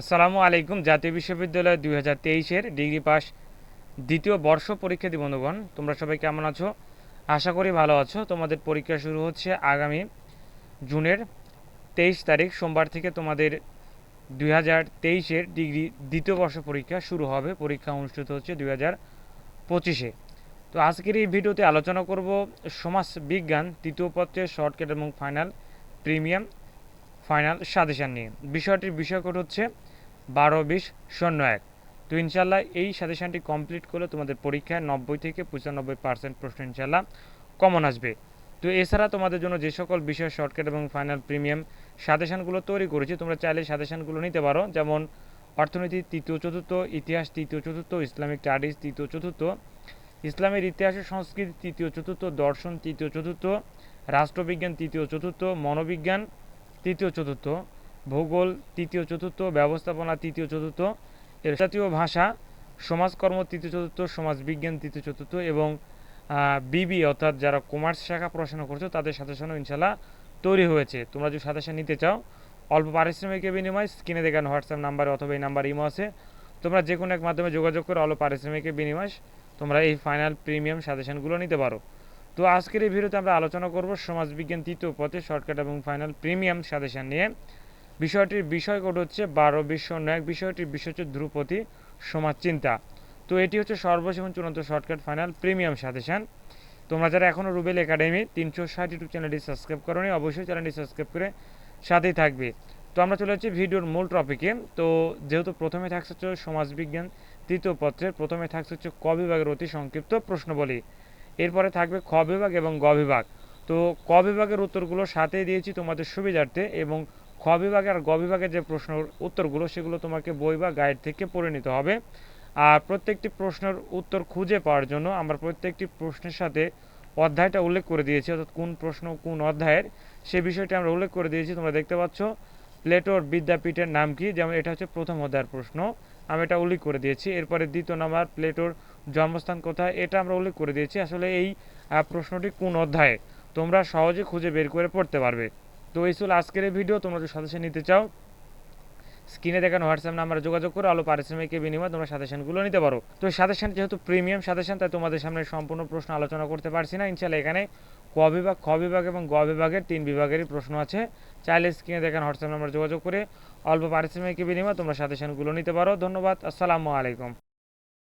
আসসালামু আলাইকুম, জাতীয় বিশ্ববিদ্যালয় দুই হাজার তেইশের ডিগ্রি পাস দ্বিতীয় বর্ষ পরীক্ষার্থী বন্ধুগণ, তোমরা সবাই কেমন আছো? আশা করি ভালো আছো। তোমাদের পরীক্ষা শুরু হচ্ছে আগামী জুনের তেইশ তারিখ, সোমবার থেকে তোমাদের দুই হাজার তেইশের ডিগ্রি দ্বিতীয় বর্ষ পরীক্ষা শুরু হবে। পরীক্ষা অনুষ্ঠিত হচ্ছে দুই হাজার পঁচিশে। তো আজকের এই ভিডিওতে আলোচনা করব সমাজ বিজ্ঞান, তৃতীয় পত্রের শর্টকাট এবং ফাইনাল প্রিমিয়াম ফাইনাল সাজেশান নিয়ে। বিষয়টির বিষয়কট হচ্ছে বারো বিশ শূন্য এক। তো ইনশাল্লাহ এই সাজেশানটি কমপ্লিট করলে তোমাদের পরীক্ষায় নব্বই থেকে পঁচানব্বই পার্সেন্ট প্রশ্ন ইনশাল্লাহ কমন আসবে। তো এছাড়া তোমাদের জন্য যে সকল বিষয়, শর্টকাট এবং ফাইনাল প্রিমিয়াম সাজেশানগুলো তৈরি করেছি, তোমরা চাইলে সাজেশানগুলো নিতে পারো। যেমন অর্থনীতি তৃতীয় চতুর্থ, ইতিহাস তৃতীয় চতুর্থ, ইসলামিক স্টাডিজ তৃতীয় চতুর্থ, ইসলামের ইতিহাস সংস্কৃতি তৃতীয় চতুর্থ, দর্শন তৃতীয় চতুর্থ, রাষ্ট্রবিজ্ঞান তৃতীয় চতুর্থ, মনোবিজ্ঞান তৃতীয় চতুর্থ, ভূগোল তৃতীয় চতুর্থ, ব্যবস্থাপনা তৃতীয় চতুর্থ, এর জাতীয় ভাষা, সমাজকর্ম তৃতীয় চতুর্থ, সমাজবিজ্ঞান তৃতীয় চতুর্থ এবং বিবি অর্থাৎ যারা কমার্স শাখা পড়াশোনা করছ তাদের সাজেশনও ইনশাল্লাহ তৈরি হয়েছে। তোমরা যদি সাজেশন নিতে চাও, অল্প পারিশ্রমিকের বিনিময় স্ক্রিনে দেখানো হোয়াটসঅ্যাপ নাম্বারে অথবা এই নাম্বার ইমো আছে। তোমরা যে কোনো এক মাধ্যমে যোগাযোগ করে অল্প পারিশ্রমিকের বিনিময় তোমরা এই ফাইনাল প্রিমিয়াম সাজেশনগুলো নিতে পারো। তো আজকের এই ভিডিওতে আমরা আলোচনা করব সমাজবিজ্ঞান তৃতীয় পথে শর্টকাট এবং ফাইনাল প্রিমিয়াম সাজেশন নিয়ে। বিষয়টির বিষয় কোড হচ্ছে বারো, বিশ্ব এক। বিষয়টির বিষয় হচ্ছে ধ্রুপতি সমাজ চিন্তা তো এটি হচ্ছে সর্বশেষ এবং চূড়ান্ত শর্টকাট, ফাইনাল প্রিমিয়াম সাজেশন। তোমরা যারা এখনও রুবেল একাডেমি তিনশো ষাট ইউটিউব চ্যানেলটি সাবস্ক্রাইব করোনি, অবশ্যই চ্যানেলটি সাবস্ক্রাইব করে সাথেই থাকবে। তো আমরা চলে যাচ্ছি ভিডিওর মূল টপিকে। তো যেহেতু প্রথমে থাকছে হচ্ছে সমাজবিজ্ঞান তৃতীয় পত্রের প্রথমে থাকছে হচ্ছে ক বিভাগের অতি সংক্ষিপ্ত প্রশ্ন বলি এরপরে থাকবে খ বিভাগ এবং গ বিভাগ। তো ক বিভাগের উত্তরগুলো সাথে দিয়েছি তোমাদের সুবিধার্থে এবং খ বিভাগে আর গ বিভাগের যে প্রশ্ন উত্তরগুলো সেগুলো তোমাকে বই বা গাইড থেকে পড়ে নিতে হবে। আর প্রত্যেকটি প্রশ্নের উত্তর খুঁজে পাওয়ার জন্য আমরা প্রত্যেকটি প্রশ্নের সাথে অধ্যায়টা উল্লেখ করে দিয়েছি, অর্থাৎ কোন প্রশ্ন কোন অধ্যায়ের, সে বিষয়টি আমরা উল্লেখ করে দিয়েছি। তোমরা দেখতে পাচ্ছ প্লেটোর বিদ্যাপীঠের নাম কি? যেমন এটা হচ্ছে প্রথম অধ্যায়ের প্রশ্ন। আমি এটা উল্লেখ করে দিয়েছি। এরপরে দ্বিতীয় নাম্বার, প্লেটোর জন্মস্থান কোথায়, এটা আমরা উল্লেখ করে দিয়েছি। আসলে এই প্রশ্নটি কোন অধ্যায়ে? তোমরা সহজে খুঁজে বের করে পড়তে পারবে। তো এই ছিল আজকের এই ভিডিও, তোমরা যদি সাজেশন নিতে চাও, স্ক্রিনে দেখানো হোয়াটসঅ্যাপ নাম্বারে যোগাযোগ করে, আলো পারিশ্রমিকের বিনিময়ে তোমরা সাজেশনগুলো নিতে পারো। তো সাজেশন যেহেতু প্রিমিয়াম সাজেশন, তাই তোমাদের সামনে সম্পূর্ণ প্রশ্ন আলোচনা করতে পারছি না। ইনশাল্লাহ এখানে ক বিভাগ, খ বিভাগ এবং গ বিভাগের তিন বিভাগেরই প্রশ্ন আছে। চাইলে স্ক্রিনে দেখানো হোয়াটসঅ্যাপ নাম্বারে যোগাযোগ করে অল্প পারিশ্রমিকের বিনিময়ে তোমরা সাজেশনগুলো নিতে পারো। ধন্যবাদ, আসসালামু আলাইকুম।